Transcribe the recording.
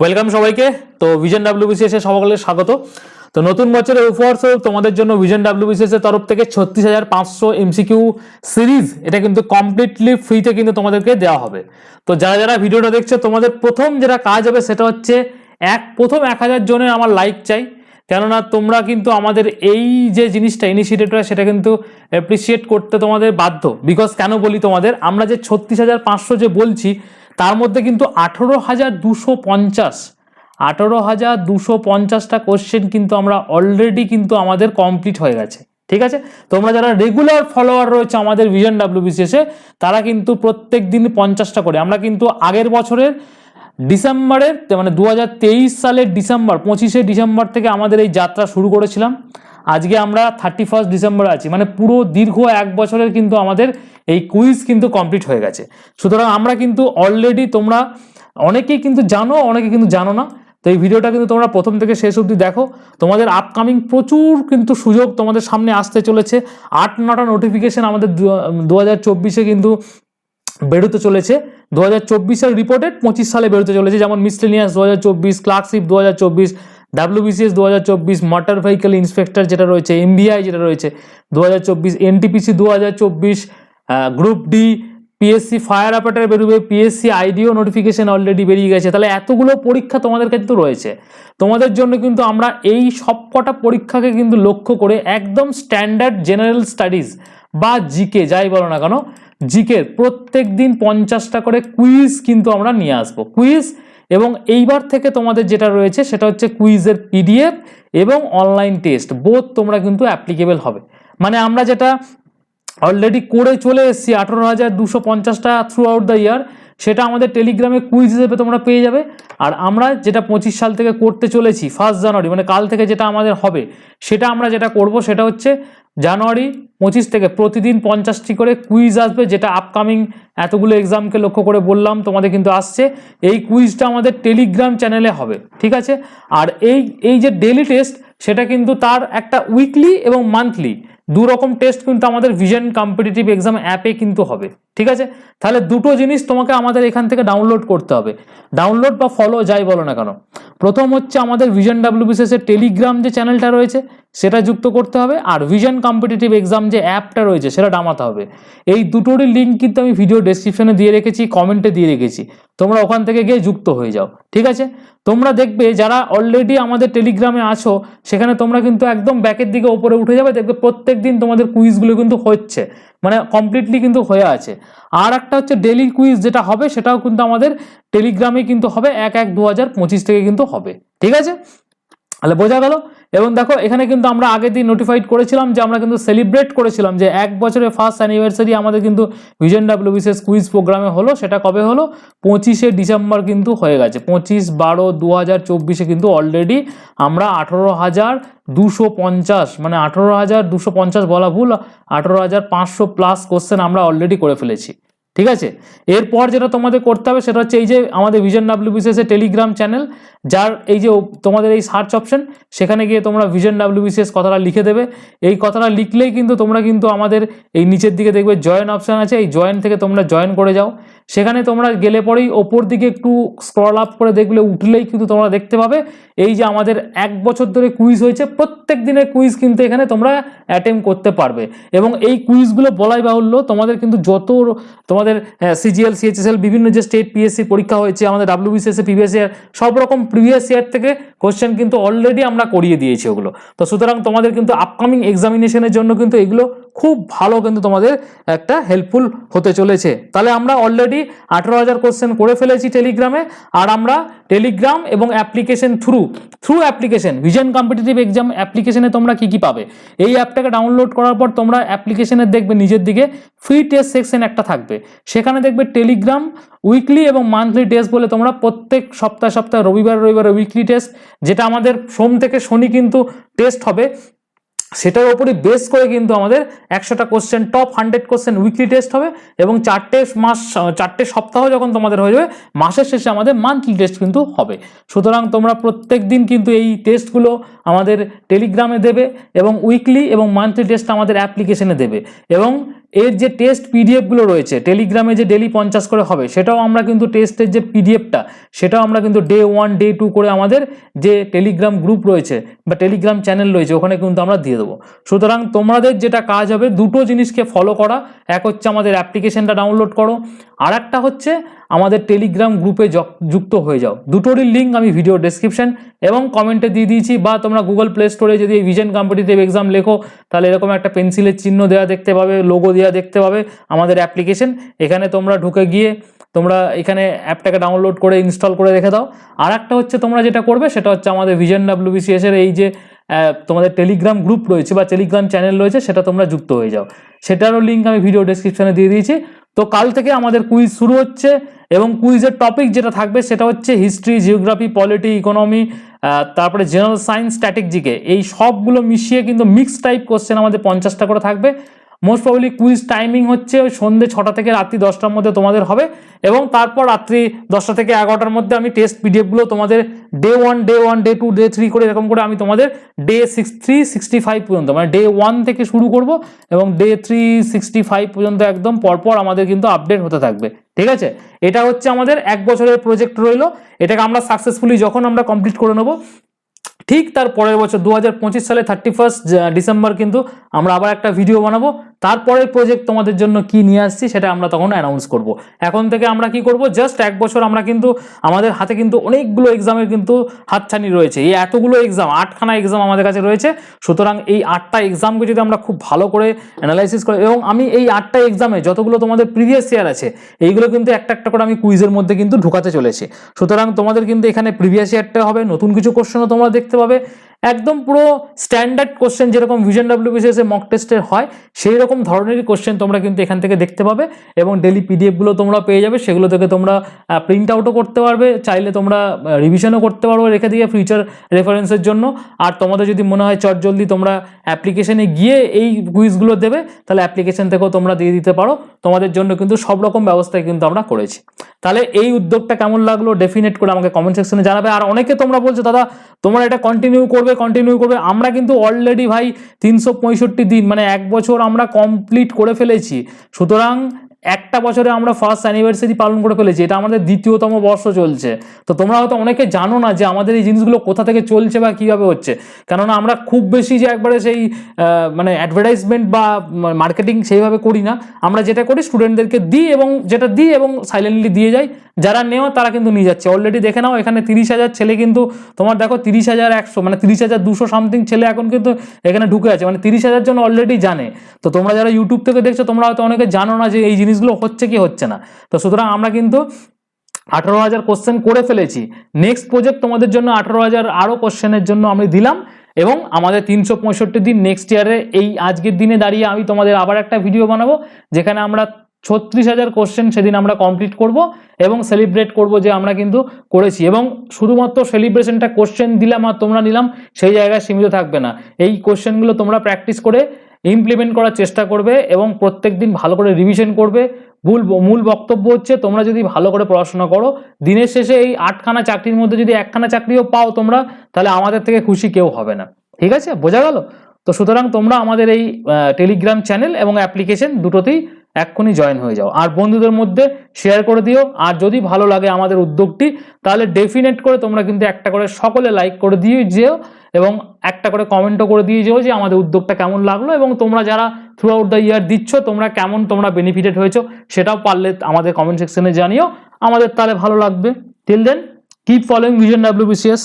Welcome সবাইকে। তো vision WBCS এ সকলের স্বাগত। তো নতুন বছরের উপহার স্বরূপ তোমাদের জন্য ভিজন ডাব্লিউবিসিএস এর তরফ থেকে ছত্রিশ হাজার পাঁচশো এমসিকিউ সিরিজ, এটা কিন্তু কমপ্লিটলি ফ্রিতে কিন্তু তোমাদেরকে দেওয়া হবে। তো যারা যারা ভিডিওটা দেখছ, তোমাদের প্রথম যেটা কাজ হবে সেটা হচ্ছে এক, প্রথম এক হাজার জনের আমার লাইক চাই। কেননা তোমরা কিন্তু আমাদের এই যে জিনিসটা ইনিশিয়েটিভটা সেটা কিন্তু অ্যাপ্রিসিয়েট করতে তোমাদের বাধ্য। বিকজ কেন বলি তোমাদের? আমরা যে ছত্রিশ হাজার পাঁচশো যে বলছি তার মধ্যে কিন্তু আঠেরো হাজার দুশো পঞ্চাশ, আঠেরো হাজার দুশো পঞ্চাশটা কোশ্চেন কিন্তু আমরা অলরেডি কিন্তু আমাদের কমপ্লিট হয়ে গেছে। ঠিক আছে? তোমরা যারা রেগুলার ফলোয়ার রয়েছে আমাদের ভিজন ডাব্লিউবিসিএসে তারা কিন্তু প্রত্যেক দিন পঞ্চাশটা করে। আমরা কিন্তু আগের বছরের ডিসেম্বরের মানে দু হাজার তেইশ সালের ডিসেম্বর, পঁচিশে ডিসেম্বর থেকে আমাদের এই যাত্রা শুরু করেছিলাম। আজকে আমরা থার্টি ফার্স্ট ডিসেম্বরে আছি। মানে পুরো দীর্ঘ এক বছরের কিন্তু আমাদের এই কুইজ কিন্তু কমপ্লিট হয়ে গেছে। সুতরাং আমরা কিন্তু অলরেডি তোমরা অনেকেই কিন্তু জানো, অনেকে কিন্তু জানো না। তো এই ভিডিওটা কিন্তু তোমরা প্রথম থেকে শেষ অবধি দেখো। তোমাদের আপকামিং প্রচুর কিন্তু সুযোগ তোমাদের সামনে আসতে চলেছে। আট, নটা নোটিফিকেশন আমাদের দু হাজার চব্বিশে কিন্তু বেরোতে চলেছে। দু হাজার চব্বিশের রিপোর্টেড পঁচিশ সালে বেরোতে চলেছে। যেমন মিসলেনিয়াস দু হাজার চব্বিশ ক্লার্কশিপ দু হাজার চব্বিশ ডাব্লিউবিসিএস দু হাজার চব্বিশ মোটর ভেহিকেল ইন্সপেক্টর যেটা রয়েছে এমবিআই যেটা রয়েছে দু হাজার চব্বিশ এনটিপিসি দু হাজার চব্বিশ group D PSC fire operator বেরোবে পিএসসি আইডিও নোটিফিকেশন অলরেডি বেরিয়ে গেছে। তাহলে এতগুলো পরীক্ষা তোমাদের কিন্তু রয়েছে। তোমাদের জন্য কিন্তু আমরা এই সবকটা পরীক্ষাকে কিন্তু লক্ষ্য করে একদম স্ট্যান্ডার্ড জেনারেল স্টাডিজ বা জিকে যাই বলো না কেন জিকের প্রত্যেক দিন পঞ্চাশটা করে কুইজ কিন্তু আমরা নিয়ে আসব। কুইজ এবং এইবার থেকে তোমাদের যেটা রয়েছে সেটা হচ্ছে কুইজের পিডিএফ এবং অনলাইন টেস্ট বোধ তোমরা কিন্তু অ্যাপ্লিকেবল হবে। মানে আমরা যেটা অলরেডি করে চলে এসেছি। আঠেরো হাজার দুশো পঞ্চাশটা থ্রু আউট দ্য ইয়ার সেটা আমাদের টেলিগ্রামে কুইজ হিসেবে তোমরা পেয়ে যাবে। আর আমরা যেটা পঁচিশ সাল থেকে করতে চলেছি ফার্স্ট জানুয়ারি মানে কাল থেকে যেটা আমাদের হবে, সেটা আমরা যেটা করব সেটা হচ্ছে জানুয়ারি পঁচিশ থেকে প্রতিদিন পঞ্চাশটি করে কুইজ আসবে, যেটা আপকামিং এতগুলো এক্সামকে লক্ষ্য করে বললাম, তোমাদের কিন্তু আসছে। এই কুইজটা আমাদের টেলিগ্রাম চ্যানেলে হবে, ঠিক আছে? আর এই এই যে ডেলি টেস্ট সেটা কিন্তু তার একটা উইকলি এবং মান্থলি দু রকম টেস্ট কিন্তু আমাদের ভিশন কম্পিটিটিভ এক্সাম অ্যাপে কিন্তু হবে, ঠিক আছে? তাহলে দুটো জিনিস তোমাকে আমাদের এখান থেকে ডাউনলোড করতে হবে। ডাউনলোড বা ফলো যাই বলো না কেন, প্রথম হচ্ছে আমাদের ভিশন ডাব্লিউবিসিএস এর টেলিগ্রাম যে চ্যানেলটা রয়েছে, সেটা যুক্ত করতে হবে, আর ভিশন কম্পিটিটিভ এক্সাম যে অ্যাপটা রয়েছে, সেটা নামাতে হবে। এই দুটোরই লিঙ্ক কিন্তু আমি ভিডিও ডেসক্রিপশনে দিয়ে রেখেছি কমেন্টে দিয়ে রেখেছি। তোমরা ওখান থেকে গিয়ে যুক্ত হয়ে যাও, ঠিক আছে? তোমরা দেখবে যারা অলরেডি আমাদের টেলিগ্রামে আছো, সেখানে তোমরা কিন্তু একদম ব্যাকের দিকে ওপরে উঠে যাবে, দেখবে প্রত্যেক দিন তোমাদের কুইজগুলো কিন্তু হচ্ছে মানে কমপ্লিটলি কিন্তু হয়ে আছে। আর একটা হচ্ছে ডেলি কুইজ যেটা হবে, সেটাও কিন্তু আমাদের টেলিগ্রামে কিন্তু হবে, এক এক দু থেকে কিন্তু হবে, ঠিক আছে? তাহলে বোঝা গেল? এবং দেখো, এখানে কিন্তু আমরা আগের দিন নোটিফাইড করেছিলাম যে আমরা কিন্তু সেলিব্রেট করেছিলাম যে এক বছরের ফার্স্ট অ্যানিভার্সারি আমাদের কিন্তু ভিজন ডাব্লিউ বিশেষ কুইজ প্রোগ্রামে হলো, সেটা কবে হলো? পঁচিশে ডিসেম্বর কিন্তু হয়ে গেছে। পঁচিশ বারো দু হাজার চব্বিশে কিন্তু অলরেডি আমরা আঠেরো হাজার দুশো পঞ্চাশ মানে আঠেরো হাজার দুশো পঞ্চাশ বলা ভুল, আঠেরো হাজার পাঁচশো প্লাস কোশ্চেন আমরা অলরেডি করে ফেলেছি। ঠিক আছে? এরপর যেটা তোমাদের করতে হবে সেটা হচ্ছে এই যে আমাদের ভিজন ডাব্লিউবিসিএস এর টেলিগ্রাম চ্যানেল যার এই যে তোমাদের এই সার্চ অপশন সেখানে গিয়ে তোমরা ভিজন ডাব্লিউ বিসিএস কথাটা লিখে দেবে। এই কথাটা লিখলেই কিন্তু তোমরা কিন্তু আমাদের এই নিচের দিকে দেখবে জয়েন অপশন আছে। এই জয়েন থেকে তোমরা জয়েন করে যাও। সেখানে তোমরা গেলে পরেই ওপর দিকে একটু স্ক্রল আপ করে দেখলে উঠলেই কিন্তু তোমরা দেখতে পাবে। এই যে আমাদের এক বছর ধরে কুইজ হয়েছে, প্রত্যেক দিনের কুইজ কিন্তু এখানে তোমরা অ্যাটেম্প করতে পারবে। এবং এই কুইজগুলো বলাই বাহুল্য, তোমাদের কিন্তু যত তোমাদের সিজিএল সিএইচএসএল বিভিন্ন যে স্টেট পিএসসি পরীক্ষা হয়েছে, আমাদের ডাব্লিউবিসিএস প্রিভিয়াস ইয়ার সব রকম প্রিভিয়াস ইয়ার থেকে কোশ্চেন কিন্তু অলরেডি আমরা করিয়ে দিয়েছি ওগুলো। তো সুতরাং তোমাদের কিন্তু আপকামিং এক্সামিনেশনের জন্য কিন্তু এগুলো খুব ভালো কিন্তু তোমাদের একটা হেল্পফুল হতে চলেছে। তাহলে আমরা অলরেডি আঠেরো হাজার কোশ্চেন করে ফেলেছি টেলিগ্রামে আর আমরা টেলিগ্রাম এবং application through through application Vision competitive exam অ্যাপ্লিকেশনে তোমরা কি কি পাবে? এই অ্যাপটাকে ডাউনলোড করার পর তোমরা অ্যাপ্লিকেশনে দেখবে নিজের দিকে ফ্রি টেস্ট সেকশন একটা থাকবে। সেখানে দেখবে টেলিগ্রাম উইকলি এবং মান্থলি টেস্ট বলে তোমরা প্রত্যেক সপ্তাহে সপ্তাহে রবিবার রবিবার উইকলি টেস্ট যেটা আমাদের সোম থেকে শনি কিন্তু টেস্ট হবে। সেটার উপরে বেস করে কিন্তু আমাদের একশোটা question top hundred question weekly test হবে এবং চারটে মাস, চারটে সপ্তাহ যখন তোমাদের হয়ে যাবে, মাসের শেষে আমাদের মান্থলি টেস্ট কিন্তু হবে। সুতরাং তোমরা প্রত্যেক দিন কিন্তু এই টেস্টগুলো আমাদের টেলিগ্রামে দেবে এবং উইকলি এবং মান্থলি টেস্ট আমাদের অ্যাপ্লিকেশনে দেবে। এবং এর যে টেস্ট পিডিএফগুলো রয়েছে টেলিগ্রামে যে ডেলি পঞ্চাশ করে হবে, সেটাও আমরা কিন্তু টেস্টের যে পিডিএফটা সেটাও আমরা কিন্তু ডে ওয়ান ডে টু করে আমাদের যে টেলিগ্রাম গ্রুপ রয়েছে বা টেলিগ্রাম চ্যানেল রয়েছে, ওখানে কিন্তু আমরা দিয়ে দেবো। সুতরাং তোমাদের যেটা কাজ হবে, দুটো জিনিসকে ফলো করা। এক হচ্ছে আমাদের অ্যাপ্লিকেশনটা ডাউনলোড করো আর একটা হচ্ছে আমাদের টেলিগ্রাম গ্রুপে যুক্ত হয়ে যাও। দুটোরই লিঙ্ক আমি ভিডিও ডেসক্রিপশন এবং কমেন্টে দিয়ে দিয়েছি বা তোমরা গুগল প্লে স্টোরে যদি ভিশন কম্পিটিটিভ এক্সাম লেখো, তাহলে এরকম একটা পেন্সিলের চিহ্ন দেওয়া দেখতে পাবে লোগো দেওয়া দেখতে পাবে আমাদের অ্যাপ্লিকেশন এখানে তোমরা ঢুকে গিয়ে তোমরা এখানে অ্যাপটাকে ডাউনলোড করে ইনস্টল করে রেখে দাও। আর একটা হচ্ছে তোমরা যেটা করবে, সেটা হচ্ছে আমাদের ভিশন ডাব্লিউবিসিএস এই যে তোমাদের টেলিগ্রাম গ্রুপ রয়েছে বা টেলিগ্রাম চ্যানেল রয়েছে, সেটা তোমরা যুক্ত হয়ে যাও। সেটারও লিঙ্ক আমি ভিডিও ডেসক্রিপশনে দিয়ে দিয়েছি। তো কাল থেকে আমাদের কুইজ শুরু হচ্ছে এবং কুইজের টপিক যেটা থাকবে সেটা হচ্ছে হিস্ট্রি জিওগ্রাফি পলিটি ইকোনমি তারপরে জেনারেল সায়েন্স স্ট্যাটিক জিকে এই সবগুলো মিশিয়ে কিন্তু মিক্স টাইপ কোশ্চেন আমাদের পঞ্চাশটা করে থাকবে। মোস্ট প্রবলি কুইজ টাইমিং হচ্ছে ওই সন্ধ্যে ছটা থেকে রাত্রি দশটার মধ্যে তোমাদের হবে এবং তারপর রাত্রি দশটা থেকে এগারোটার মধ্যে আমি টেস্ট পিডিএফগুলো তোমাদের day one day one day two day three করে এরকম করে আমি তোমাদের day six three sixty five পর্যন্ত মানে ডে ওয়ান থেকে শুরু করব এবং ডে থ্রি সিক্সটি ফাইভ পর্যন্ত একদম পরপর আমাদের কিন্তু আপডেট হতে থাকবে, ঠিক আছে? এটা হচ্ছে আমাদের এক বছরের প্রজেক্ট রইল, এটাকে আমরা সাকসেসফুলি যখন আমরা কমপ্লিট করে নেব, ঠিক তার পরের বছর দু হাজার পঁচিশ সালে থার্টি ফার্স্ট ডিসেম্বর কিন্তু আমরা আবার একটা ভিডিও বানাবো তারপরের প্রজেক্ট তোমাদের জন্য কি নিয়ে আসছি সেটা আমরা তখন অ্যানাউন্স করব। এখন থেকে আমরা কি করব? জাস্ট এক বছর আমরা কিন্তু, আমাদের হাতে কিন্তু অনেকগুলো এক্সামের কিন্তু হাতছানি রয়েছে। এই এতগুলো এক্সাম আটখানা এক্সাম আমাদের কাছে রয়েছে। সুতরাং এই আটটা এক্সামকে যদি আমরা খুব ভালো করে অ্যানালাইসিস করি, এবং আমি এই আটটা এক্সামে যতগুলো তোমাদের প্রিভিয়াস ইয়ার আছে, এইগুলো কিন্তু একটা একটা করে আমি কুইজের মধ্যে কিন্তু ঢুকাতে চলেছি। সুতরাং তোমাদের কিন্তু এখানে প্রিভিয়াস ইয়ারটা হবে, নতুন কিছু কোশ্চেনও তোমরা দেখতে পাবে। একদম পুরো স্ট্যান্ডার্ড কোশ্চেন যেরকম ভিশন ডাব্লিউবিসিএস মক টেস্টের হয় সেই রকম ধরনেরই কোশ্চেন তোমরা কিন্তু এখান থেকে দেখতে পাবে এবং ডেলি পিডিএফগুলো তোমরা পেয়ে যাবে। সেগুলো থেকে তোমরা প্রিন্ট আউটও করতে পারবে, চাইলে তোমরা রিভিশনও করতে পারবে রেখে দিয়ে ফিউচার রেফারেন্সের জন্য। আর তোমাদের যদি মনে হয় চট জলদি তোমরা অ্যাপ্লিকেশনে গিয়ে এই কুইজগুলো দেবে, তাহলে অ্যাপ্লিকেশন থেকেও তোমরা দিয়ে দিতে পারো। তোমাদের জন্য কিন্তু সব রকম ব্যবস্থায় কিন্তু আমরা করেছি। তাহলে এই উদ্যোগটা কেমন লাগল? ডেফিনেট করে আমাকে কমেন্ট সেকশনে জানাবে। আর অনেকে তোমরা বলছো, দাদা, তোমরা এটা কন্টিনিউ করবে কন্টিনিউ করবে। আমরা কিন্তু অলরেডি ভাই তিনশো পঁয়ষট্টি দিন মানে এক বছর আমরা কমপ্লিট করে ফেলেছি। সুতরাং একটা বছরে আমরা ফার্স্ট অ্যানিভার্সারি পালন করে ফেলেছি, এটা আমাদের দ্বিতীয়তম বর্ষ চলছে। তো তোমরা হয়তো অনেকে জানো না যে আমাদের এই জিনিসগুলো কোথা থেকে চলছে বা কীভাবে হচ্ছে। কেননা আমরা খুব বেশি যে একবারে সেই মানে অ্যাডভার্টাইজমেন্ট বা মার্কেটিং সেইভাবে করি না। আমরা যেটা করি স্টুডেন্টদেরকে দিই এবং যেটা দিই এবং সাইলেন্টলি দিয়ে যাই। যারা নেওয়া, তারা কিন্তু নিয়ে যাচ্ছে। অলরেডি দেখে নাও, এখানে তিরিশ হাজার ছেলে কিন্তু, তোমার দেখো তিরিশ হাজার একশো মানে তিরিশ হাজার দুশো সামথিং ছেলে এখন কিন্তু এখানে ঢুকে আছে। মানে তিরিশ হাজার জন অলরেডি জানে। তো তোমরা যারা ইউটিউব থেকে দেখছ, তোমরা হয়তো অনেকে জানো না যে এই জিনিসগুলো হচ্ছে কি, হচ্ছে না। তো সুতরাং আমরা কিন্তু আঠারো হাজার কোশ্চেন করে ফেলেছি। নেক্সট প্রজেক্ট তোমাদের জন্য আঠারো হাজার আরও কোশ্চেনের জন্য আমি দিলাম এবং আমাদের তিনশো পঁয়ষট্টি দিন নেক্সট ইয়ারে এই আজকের দিনে দাঁড়িয়ে আমি তোমাদের আবার একটা ভিডিও বানাবো, যেখানে আমরা ছত্রিশ হাজার কোশ্চেন সেদিন আমরা কমপ্লিট করব এবং সেলিব্রেট করব যে আমরা কিন্তু করেছি। এবং শুধুমাত্র সেলিব্রেশনটা কোশ্চেন দিলাম আর তোমরা নিলাম, সেই জায়গায় সীমিত থাকবে না। এই কোশ্চেনগুলো তোমরা প্র্যাকটিস করে ইমপ্লিমেন্ট করার চেষ্টা করবে এবং প্রত্যেক দিন ভালো করে রিভিশন করবে। মূল মূল বক্তব্য হচ্ছে, তোমরা যদি ভালো করে পড়াশোনা করো, দিনের শেষে এই আটখানা চাকরির মধ্যে যদি একখানা চাকরিও পাও তোমরা, তাহলে আমাদের থেকে খুশি কেউ হবে না। ঠিক আছে? বোঝা গেল? তো সুতরাং তোমরা আমাদের এই টেলিগ্রাম চ্যানেল এবং অ্যাপ্লিকেশন দুটোতেই এক্ষুনি জয়েন হয়ে যাও। আর বন্ধুদের মধ্যে শেয়ার করে দিও। আর যদি ভালো লাগে আমাদের উদ্যোগটি, তাহলে ডেফিনেট করে তোমরা কিন্তু একটা করে সকলে লাইক করে দিয়ে যেও এবং একটা করে কমেন্টও করে দিয়ে যেও যে আমাদের উদ্যোগটা কেমন লাগল এবং তোমরা যারা থ্রু আউট দ্য ইয়ার দিচ্ছ, তোমরা কেমন তোমরা বেনিফিটেড হয়েছো সেটাও পারলে আমাদের কমেন্ট সেকশনে জানিও। আমাদের তাহলে ভালো লাগবে। Till then keep following Vision WBCS